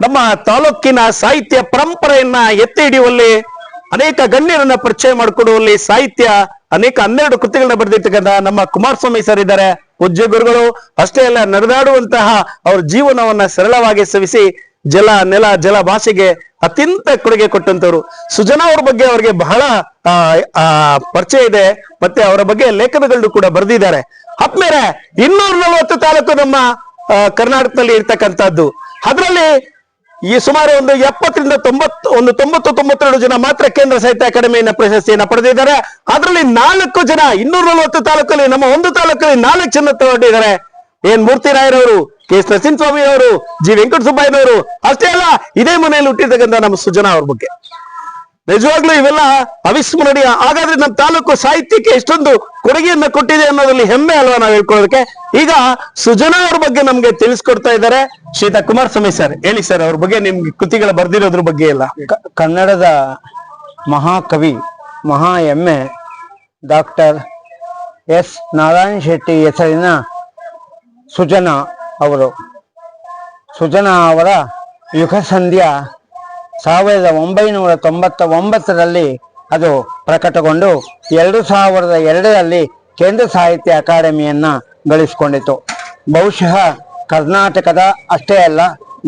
ನಮ್ಮ ತಾಲೂಕಿನ ಸಾಹಿತ್ಯ ಪರಂಪರೆಯನ್ನ ಎತ್ತಿ ಹಿಡಿಯುವಲ್ಲಿ ಅನೇಕ ಗಣ್ಯರನ್ನ ಪರಿಚಯ ಮಾಡಿಕೊಡುವಲ್ಲಿ ಸಾಹಿತ್ಯ ಅನೇಕ ಹನ್ನೆರಡು ಕೃತಿಗಳನ್ನ ಬರೆದಿರ್ತಕ್ಕಂತಹ ನಮ್ಮ ಕುಮಾರಸ್ವಾಮಿ ಸರ್ ಇದ್ದಾರೆ. ಪೂಜ್ಯ ಗುರುಗಳು, ಅಷ್ಟೇ ಅಲ್ಲ, ನಡೆದಾಡುವಂತಹ ಅವ್ರ ಜೀವನವನ್ನ ಸರಳವಾಗಿ ಸವಿಸಿ ಜಲ, ನೆಲ, ಜಲ ಭಾಷೆಗೆ ಅತ್ಯಂತ ಕೊಡುಗೆ ಕೊಟ್ಟಂತವ್ರು ಸುಜನಾ ಅವ್ರ ಬಗ್ಗೆ ಅವ್ರಿಗೆ ಬಹಳ ಪರಿಚಯ ಇದೆ. ಮತ್ತೆ ಅವರ ಬಗ್ಗೆ ಲೇಖನಗಳನ್ನು ಕೂಡ ಬರೆದಿದ್ದಾರೆ. ಆದ್ಮೇಲೆ ಇನ್ನೂರ ನಲವತ್ತು ತಾಲೂಕು ನಮ್ಮ ಕರ್ನಾಟಕದಲ್ಲಿ ಇರ್ತಕ್ಕಂಥದ್ದು. ಅದರಲ್ಲಿ ಈ ಸುಮಾರು ಒಂದು ಎಪ್ಪತ್ತರಿಂದ ತೊಂಬತ್ತು, ಒಂದು ತೊಂಬತ್ತು, ತೊಂಬತ್ತೆರಡು ಜನ ಮಾತ್ರ ಕೇಂದ್ರ ಸಾಹಿತ್ಯ ಅಕಾಡೆಮಿಯನ್ನ ಪ್ರಶಸ್ತಿಯನ್ನ ಪಡೆದಿದ್ದಾರೆ. ಅದರಲ್ಲಿ ನಾಲ್ಕು ಜನ ಇನ್ನೂರ ನಲವತ್ತು ತಾಲೂಕಲ್ಲಿ, ನಮ್ಮ ಒಂದು ತಾಲೂಕಲ್ಲಿ ನಾಲ್ಕು ಜನ ತಗೊಂಡಿದ್ದಾರೆ ಏನ್ ಮೂರ್ತಿರಾಯರವರು ಕೆ ಎಸ್ ನರಸಿಂಹಸ್ವಾಮಿ ಅವರು ಜಿ ವೆಂಕಟಸುಬ್ಬಯ್ಯನವರು, ಅಷ್ಟೇ ಅಲ್ಲ, ಇದೇ ಮನೆಯಲ್ಲಿ ಹುಟ್ಟಿರ್ತಕ್ಕಂಥ ನಮ್ಮ ಸುಜನಾ ಅವ್ರ ಬಗ್ಗೆ. ನಿಜವಾಗ್ಲೂ ಇವೆಲ್ಲ ಅವಿಸ್ಮರಣೀಯ. ಹಾಗಾದ್ರೆ ನಮ್ಮ ತಾಲೂಕು ಸಾಹಿತ್ಯಕ್ಕೆ ಎಷ್ಟೊಂದು ಕೊಡುಗೆಯನ್ನ ಕೊಟ್ಟಿದೆ ಅನ್ನೋದ್ರಲ್ಲಿ ಹೆಮ್ಮೆ ಅಲ್ವಾ ನಾವು ಹೇಳ್ಕೊಳ್ಳೋದಕ್ಕೆ? ಈಗ ಸುಜನಾ ಅವ್ರ ಬಗ್ಗೆ ನಮ್ಗೆ ತಿಳಿಸ್ಕೊಡ್ತಾ ಇದ್ದಾರೆ ಶೀತಾ ಕುಮಾರ್ ಸ್ವಾಮಿ ಸರ್. ಹೇಳಿ ಸರ್, ಅವ್ರ ಬಗ್ಗೆ ನಿಮ್ಗೆ ಕೃತಿಗಳ ಬರ್ದಿರೋದ್ರ ಬಗ್ಗೆ ಎಲ್ಲ. ಕನ್ನಡದ ಮಹಾಕವಿ, ಮಹಾ ಎಮ್ಮೆ ಡಾಕ್ಟರ್ ಎಸ್ ನಾರಾಯಣ ಶೆಟ್ಟಿ ಹೆಸರಿನ ಸುಜನಾ ಅವರು. ಸುಜನಾ ಅವರ ಯುಗ ಸಂಧ್ಯಾ ಸಾವಿರದ ಒಂಬೈನೂರ ತೊಂಬತ್ತ ಒಂಬತ್ತರಲ್ಲಿ ಅದು ಪ್ರಕಟಗೊಂಡು ಎರಡು ಸಾವಿರದ ಎರಡರಲ್ಲಿ ಕೇಂದ್ರ ಸಾಹಿತ್ಯ ಅಕಾಡೆಮಿಯನ್ನ ಗಳಿಸಿಕೊಂಡಿತು ಬಹುಶಃ ಕರ್ನಾಟಕದ ಅಷ್ಟೇ ಅಲ್ಲ,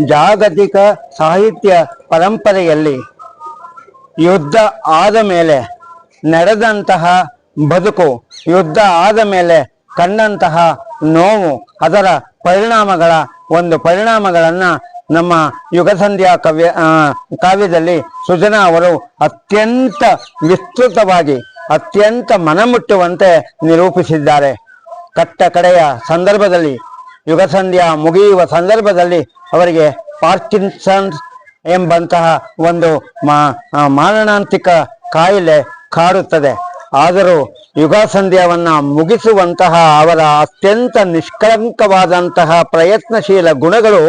ಜಾಗತಿಕ ಸಾಹಿತ್ಯ ಪರಂಪರೆಯಲ್ಲಿ ಯುದ್ಧ ಆದ ಮೇಲೆ ನಡೆದಂತಹ ಬದುಕು, ಯುದ್ಧ ಆದ ಮೇಲೆ ಕಂಡಂತಹ ನೋವು, ಅದರ ಪರಿಣಾಮಗಳ ಒಂದು ಪರಿಣಾಮಗಳನ್ನ ನಮ್ಮ ಯುಗಸಂಧ್ಯಾ ಕವ್ಯ ಕಾವ್ಯದಲ್ಲಿ ಸುಜನಾ ಅವರು ಅತ್ಯಂತ ವಿಸ್ತೃತವಾಗಿ, ಅತ್ಯಂತ ಮನಮುಟ್ಟುವಂತೆ ನಿರೂಪಿಸಿದ್ದಾರೆ. ಕಟ್ಟ ಕಡೆಯ ಸಂದರ್ಭದಲ್ಲಿ, ಯುಗಸಂಧ್ಯಾ ಮುಗಿಯುವ ಸಂದರ್ಭದಲ್ಲಿ ಅವರಿಗೆ ಪಾರ್ಕಿನ್ಸನ್ಸ್ ಎಂಬಂತಹ ಒಂದು ಮಾರಣಾಂತಿಕ ಕಾಯಿಲೆ ಕಾಡುತ್ತದೆ. ಆದರೂ ಯುಗ ಸಂಧ್ಯಾವನ್ನ ಮುಗಿಸುವಂತಹ ಅವರ ಅತ್ಯಂತ ನಿಷ್ಕಳಂಕವಾದಂತಹ ಪ್ರಯತ್ನಶೀಲ ಗುಣಗಳು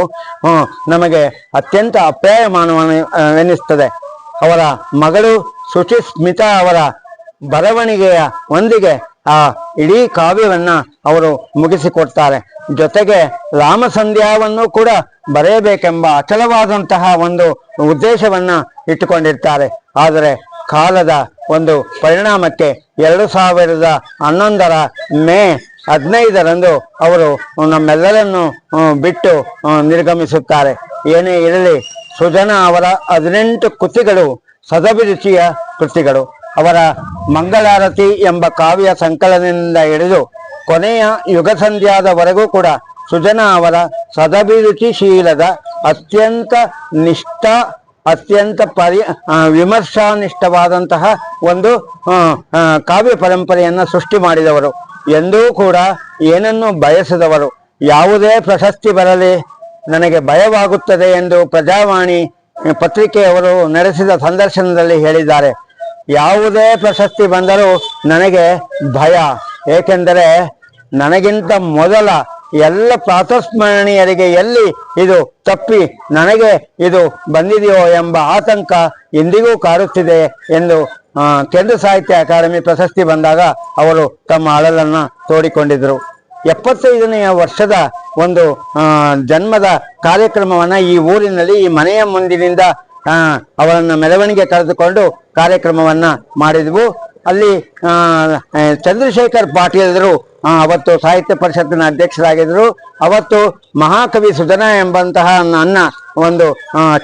ನಮಗೆ ಅತ್ಯಂತ ಅಪ್ಯಾಯಮಾನವೆನಿಸ್ತದೆ ಅವರ ಮಗಳು ಸುಚಿಸ್ಮಿತಾ ಅವರ ಬರವಣಿಗೆಯ ಒಂದಿಗೆ ಆ ಇಡೀ ಕಾವ್ಯವನ್ನ ಅವರು ಮುಗಿಸಿಕೊಡ್ತಾರೆ. ಜೊತೆಗೆ ರಾಮಸಂಧ್ಯಾವನ್ನು ಕೂಡ ಬರೆಯಬೇಕೆಂಬ ಅಚಲವಾದಂತಹ ಒಂದು ಉದ್ದೇಶವನ್ನ ಇಟ್ಟುಕೊಂಡಿರ್ತಾರೆ. ಆದರೆ ಕಾಲದ ಒಂದು ಪರಿಣಾಮಕ್ಕೆ ಎರಡು ಸಾವಿರದ ಹನ್ನೊಂದರ ಮೇ ಹದಿನೈದರಂದು ಅವರು ನಮ್ಮೆಲ್ಲರನ್ನು ಬಿಟ್ಟು ನಿರ್ಗಮಿಸುತ್ತಾರೆ. ಏನೇ ಇರಲಿ, ಸುಜನಾ ಅವರ ಹದಿನೆಂಟು ಕೃತಿಗಳು ಸದಭಿರುಚಿಯ ಕೃತಿಗಳು. ಅವರ ಮಂಗಳಾರತಿ ಎಂಬ ಕಾವ್ಯ ಸಂಕಲನದಿಂದ ಹಿಡಿದು ಕೊನೆಯ ಯುಗ ಸಂಧ್ಯಾದವರೆಗೂ ಕೂಡ ಸುಜನಾ ಅವರ ಸದಭಿರುಚಿಶೀಲದ ಅತ್ಯಂತ ನಿಷ್ಠ ಅತ್ಯಂತ ಪರಿ ವಿಮರ್ಶಾನಿಷ್ಠವಾದಂತಹ ಒಂದು ಕಾವ್ಯ ಪರಂಪರೆಯನ್ನು ಸೃಷ್ಟಿ ಮಾಡಿದವರು. ಎಂದೂ ಕೂಡ ಏನನ್ನು ಬಯಸದವರು. ಯಾವುದೇ ಪ್ರಶಸ್ತಿ ಬರಲಿ, ನನಗೆ ಭಯವಾಗುತ್ತದೆ ಎಂದು ಪ್ರಜಾವಾಣಿ ಪತ್ರಿಕೆಯವರು ನಡೆಸಿದ ಸಂದರ್ಶನದಲ್ಲಿ ಹೇಳಿದ್ದಾರೆ. ಯಾವುದೇ ಪ್ರಶಸ್ತಿ ಬಂದರೂ ನನಗೆ ಭಯ. ಏಕೆಂದರೆ ನನಗಿಂತ ಮೊದಲ ಎಲ್ಲ ಪ್ರಾತಸ್ಮರಣೀಯರಿಗೆ ಎಲ್ಲಿ ಇದು ತಪ್ಪಿ ನನಗೆ ಇದು ಬಂದಿದೆಯೋ ಎಂಬ ಆತಂಕ ಇಂದಿಗೂ ಕಾರುತ್ತಿದೆ ಎಂದು ಕೇಂದ್ರ ಸಾಹಿತ್ಯ ಅಕಾಡೆಮಿ ಪ್ರಶಸ್ತಿ ಬಂದಾಗ ಅವರು ತಮ್ಮ ಅಳಲನ್ನು ತೋಡಿಕೊಂಡಿದ್ದರು ಎಪ್ಪತ್ತೈದನೆಯ ವರ್ಷದ ಒಂದು ಜನ್ಮದ ಕಾರ್ಯಕ್ರಮವನ್ನ ಈ ಊರಿನಲ್ಲಿ ಈ ಮನೆಯ ಮುಂದಿನಿಂದ ಅವರನ್ನು ಮೆರವಣಿಗೆ ಕರೆದುಕೊಂಡು ಕಾರ್ಯಕ್ರಮವನ್ನ ಮಾಡಿದ್ವು. ಅಲ್ಲಿ ಚಂದ್ರಶೇಖರ್ ಪಾಟೀಲರು ಅವತ್ತು ಸಾಹಿತ್ಯ ಪರಿಷತ್ತಿನ ಅಧ್ಯಕ್ಷರಾಗಿದ್ದರು. ಅವತ್ತು ಮಹಾಕವಿ ಸುಜನ ಎಂಬಂತಹ ನನ್ನ ಒಂದು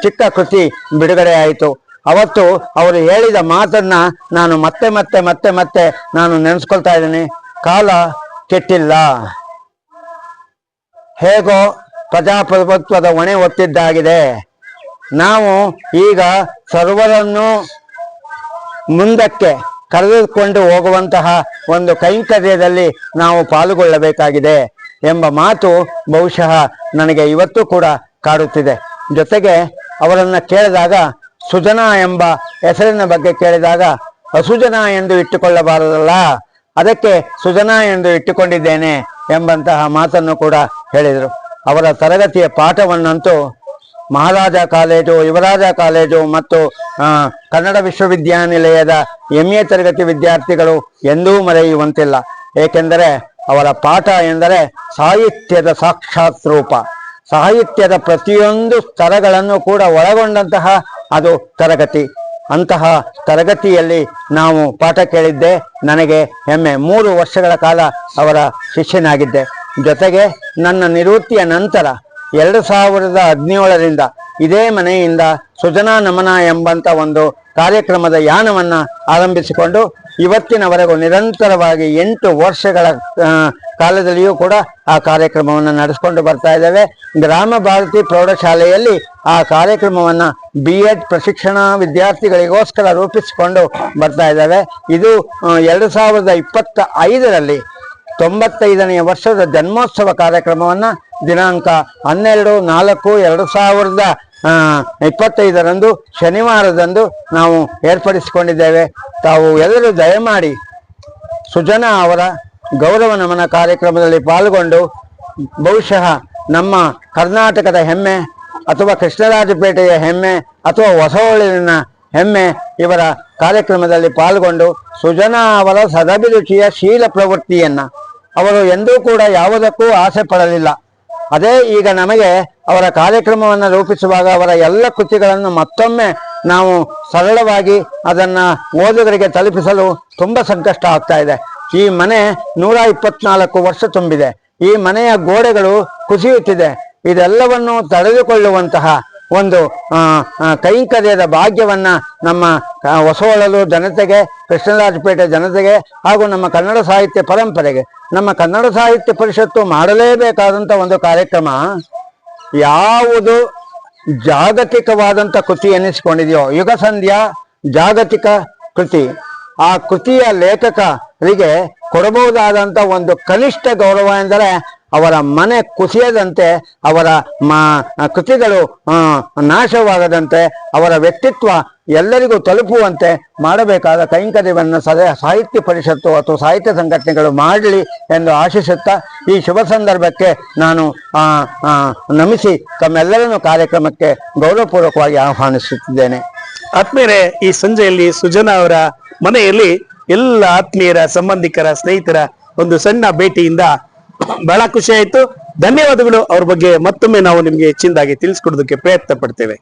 ಚಿಕ್ಕ ಕೃತಿ ಬಿಡುಗಡೆ ಆಯಿತು. ಅವತ್ತು ಅವರು ಹೇಳಿದ ಮಾತನ್ನ ನಾನು ಮತ್ತೆ ಮತ್ತೆ ಮತ್ತೆ ಮತ್ತೆ ನಾನು ನೆನೆಸ್ಕೊಳ್ತಾ ಇದ್ದೀನಿ. ಕಾಲ ಕೆಟ್ಟಿಲ್ಲ. ಹೇಗೋ ಪ್ರಜಾಪ್ರಭುತ್ವದ ಹೊಣೆ ಒತ್ತಿದ್ದಾಗಿದೆ ನಾವು ಈಗ ಸರ್ವರನ್ನು ಮುಂದಕ್ಕೆ ಕರೆದುಕೊಂಡು ಹೋಗುವಂತಹ ಒಂದು ಕೈಂಕರ್ಯದಲ್ಲಿ ನಾವು ಪಾಲ್ಗೊಳ್ಳಬೇಕಾಗಿದೆ ಎಂಬ ಮಾತು ಬಹುಶಃ ನನಗೆ ಇವತ್ತು ಕೂಡ ಕಾಡುತ್ತಿದೆ. ಜೊತೆಗೆ ಅವರನ್ನು ಕೇಳಿದಾಗ ಸುಜನ ಎಂಬ ಹೆಸರಿನ ಬಗ್ಗೆ ಕೇಳಿದಾಗ ಅಸುಜನ ಎಂದು ಇಟ್ಟುಕೊಳ್ಳಬಾರದಲ್ಲ, ಅದಕ್ಕೆ ಸುಜನ ಎಂದು ಇಟ್ಟುಕೊಂಡಿದ್ದೇನೆ ಎಂಬಂತಹ ಮಾತನ್ನು ಕೂಡ ಹೇಳಿದರು. ಅವರ ತರಗತಿಯ ಪಾಠವನ್ನಂತೂ ಮಹಾರಾಜ ಕಾಲೇಜು, ಯುವರಾಜ ಕಾಲೇಜು ಮತ್ತು ಕನ್ನಡ ವಿಶ್ವವಿದ್ಯಾನಿಲಯದ ಎಂ ಎ ತರಗತಿ ವಿದ್ಯಾರ್ಥಿಗಳು ಎಂದೂ ಮರೆಯುವಂತಿಲ್ಲ. ಏಕೆಂದರೆ ಅವರ ಪಾಠ ಎಂದರೆ ಸಾಹಿತ್ಯದ ಸಾಕ್ಷಾತ್ ರೂಪ. ಸಾಹಿತ್ಯದ ಪ್ರತಿಯೊಂದು ಸ್ತರಗಳನ್ನು ಕೂಡ ಒಳಗೊಂಡಂತಹ ಅದು ತರಗತಿ. ಅಂತಹ ತರಗತಿಯಲ್ಲಿ ನಾವು ಪಾಠ ಕೇಳಿದ್ದೆ, ನನಗೆ ಹೆಮ್ಮೆ ಮೂರು ವರ್ಷಗಳ ಕಾಲ ಅವರ ಶಿಷ್ಯನಾಗಿದ್ದೆ. ಜೊತೆಗೆ ನನ್ನ ನಿವೃತ್ತಿಯ ನಂತರ ಎರಡು ಸಾವಿರದ ಹದಿನೇಳರಿಂದ ಇದೇ ಮನೆಯಿಂದ ಸುಜನಾ ನಮನ ಎಂಬಂತ ಒಂದು ಕಾರ್ಯಕ್ರಮದ ಯಾನವನ್ನ ಆರಂಭಿಸಿಕೊಂಡು ಇವತ್ತಿನವರೆಗೂ ನಿರಂತರವಾಗಿ ಎಂಟು ವರ್ಷಗಳ ಕಾಲದಲ್ಲಿಯೂ ಕೂಡ ಆ ಕಾರ್ಯಕ್ರಮವನ್ನು ನಡೆಸಿಕೊಂಡು ಬರ್ತಾ ಇದ್ದೇವೆ. ಗ್ರಾಮ ಭಾರತಿ ಪ್ರೌಢಶಾಲೆಯಲ್ಲಿ ಆ ಕಾರ್ಯಕ್ರಮವನ್ನು ಬಿ ಎಡ್ ಪ್ರಶಿಕ್ಷಣ ವಿದ್ಯಾರ್ಥಿಗಳಿಗೋಸ್ಕರ ರೂಪಿಸಿಕೊಂಡು ಬರ್ತಾ ಇದ್ದೇವೆ. ಇದು ಎರಡು ಸಾವಿರದ ಇಪ್ಪತ್ತ ಐದರಲ್ಲಿ ತೊಂಬತ್ತೈದನೆಯ ವರ್ಷದ ಜನ್ಮೋತ್ಸವ ಕಾರ್ಯಕ್ರಮವನ್ನ ದಿನಾಂಕ ಹನ್ನೆರಡು, ನಾಲ್ಕು, ಎರಡು ಸಾವಿರದ ಇಪ್ಪತ್ತೈದರಂದು ಶನಿವಾರದಂದು ನಾವು ಏರ್ಪಡಿಸಿಕೊಂಡಿದ್ದೇವೆ. ತಾವು ಎಲ್ಲರೂ ದಯಮಾಡಿ ಸುಜನ ಅವರ ಗೌರವ ನಮನ ಕಾರ್ಯಕ್ರಮದಲ್ಲಿ ಪಾಲ್ಗೊಂಡು ಬಹುಶಃ ನಮ್ಮ ಕರ್ನಾಟಕದ ಹೆಮ್ಮೆ ಅಥವಾ ಕೃಷ್ಣರಾಜಪೇಟೆಯ ಹೆಮ್ಮೆ ಅಥವಾ ಹೊಸಹೊಳಿನ ಹೆಮ್ಮೆ ಇವರ ಕಾರ್ಯಕ್ರಮದಲ್ಲಿ ಪಾಲ್ಗೊಂಡು ಸುಜನಾ ಅವರ ಸದಭಿರುಚಿಯ ಶೀಲ ಪ್ರವೃತ್ತಿಯನ್ನು ಅವರು ಎಂದೂ ಕೂಡ ಯಾವುದಕ್ಕೂ ಆಸೆ ಪಡಲಿಲ್ಲ. ಅದೇ ಈಗ ನಮಗೆ ಅವರ ಕಾರ್ಯಕ್ರಮವನ್ನು ರೂಪಿಸುವಾಗ ಅವರ ಎಲ್ಲ ಕೃತಿಗಳನ್ನು ಮತ್ತೊಮ್ಮೆ ನಾವು ಸರಳವಾಗಿ ಅದನ್ನ ಓದುಗರಿಗೆ ತಲುಪಿಸಲು ತುಂಬಾ ಸಂಕಷ್ಟ ಆಗ್ತಾ ಇದೆ. ಈ ಮನೆ ನೂರ ಇಪ್ಪತ್ನಾಲ್ಕು ವರ್ಷ ತುಂಬಿದೆ. ಈ ಮನೆಯ ಗೋಡೆಗಳು ಕುಸಿಯುತ್ತಿದೆ. ಇದೆಲ್ಲವನ್ನು ತಡೆದುಕೊಳ್ಳುವಂತಹ ಒಂದು ಕೈಂಕರ್ಯದ ಭಾಗ್ಯವನ್ನ ನಮ್ಮ ಹೊಸಹೊಳಲು ಜನತೆಗೆ, ಕೃಷ್ಣರಾಜಪೇಟೆ ಜನತೆಗೆ ಹಾಗೂ ನಮ್ಮ ಕನ್ನಡ ಸಾಹಿತ್ಯ ಪರಂಪರೆಗೆ. ನಮ್ಮ ಕನ್ನಡ ಸಾಹಿತ್ಯ ಪರಿಷತ್ತು ಮಾಡಲೇಬೇಕಾದಂತ ಒಂದು ಕಾರ್ಯಕ್ರಮ ಯಾವುದು ಜಾಗತಿಕವಾದಂತ ಕೃತಿ ಎನ್ನಿಸಿಕೊಂಡಿದೆಯೋ ಯುಗ ಸಂಧ್ಯಾ ಜಾಗತಿಕ ಕೃತಿ. ಆ ಕೃತಿಯ ಲೇಖಕರಿಗೆ ಕೊಡಬಹುದಾದಂತ ಒಂದು ಕನಿಷ್ಠ ಗೌರವ ಎಂದರೆ ಅವರ ಮನೆ ಕುಸಿಯದಂತೆ, ಅವರ ಕೃತಿಗಳು ನಾಶವಾಗದಂತೆ, ಅವರ ವ್ಯಕ್ತಿತ್ವ ಎಲ್ಲರಿಗೂ ತಲುಪುವಂತೆ ಮಾಡಬೇಕಾದ ಕೈಂಕರ್ಯವನ್ನು ಸದ ಸಾಹಿತ್ಯ ಪರಿಷತ್ತು ಅಥವಾ ಸಾಹಿತ್ಯ ಸಂಘಟನೆಗಳು ಮಾಡಲಿ ಎಂದು ಆಶಿಸುತ್ತಾ, ಈ ಶುಭ ಸಂದರ್ಭಕ್ಕೆ ನಾನು ನಮಿಸಿ ತಮ್ಮೆಲ್ಲರನ್ನು ಕಾರ್ಯಕ್ರಮಕ್ಕೆ ಗೌರವಪೂರ್ವಕವಾಗಿ ಆಹ್ವಾನಿಸುತ್ತಿದ್ದೇನೆ. ಆತ್ಮೀಯರೇ, ಈ ಸಂಜೆಯಲ್ಲಿ ಸುಜನಾ ಅವರ ಮನೆಯಲ್ಲಿ ಎಲ್ಲ ಆತ್ಮೀಯರ ಸಂಬಂಧಿಕರ ಸ್ನೇಹಿತರ ಒಂದು ಸಣ್ಣ ಭೇಟಿಯಿಂದ ಬಹಳ ಖುಷಿ ಆಯ್ತು. ಧನ್ಯವಾದಗಳು. ಅವ್ರ ಬಗ್ಗೆ ಮತ್ತೊಮ್ಮೆ ನಾವು ನಿಮ್ಗೆ ಹೆಚ್ಚಿನದಾಗಿ ತಿಳಿಸ್ಕೊಡೋದಕ್ಕೆ ಪ್ರಯತ್ನ ಪಡ್ತೇವೆ.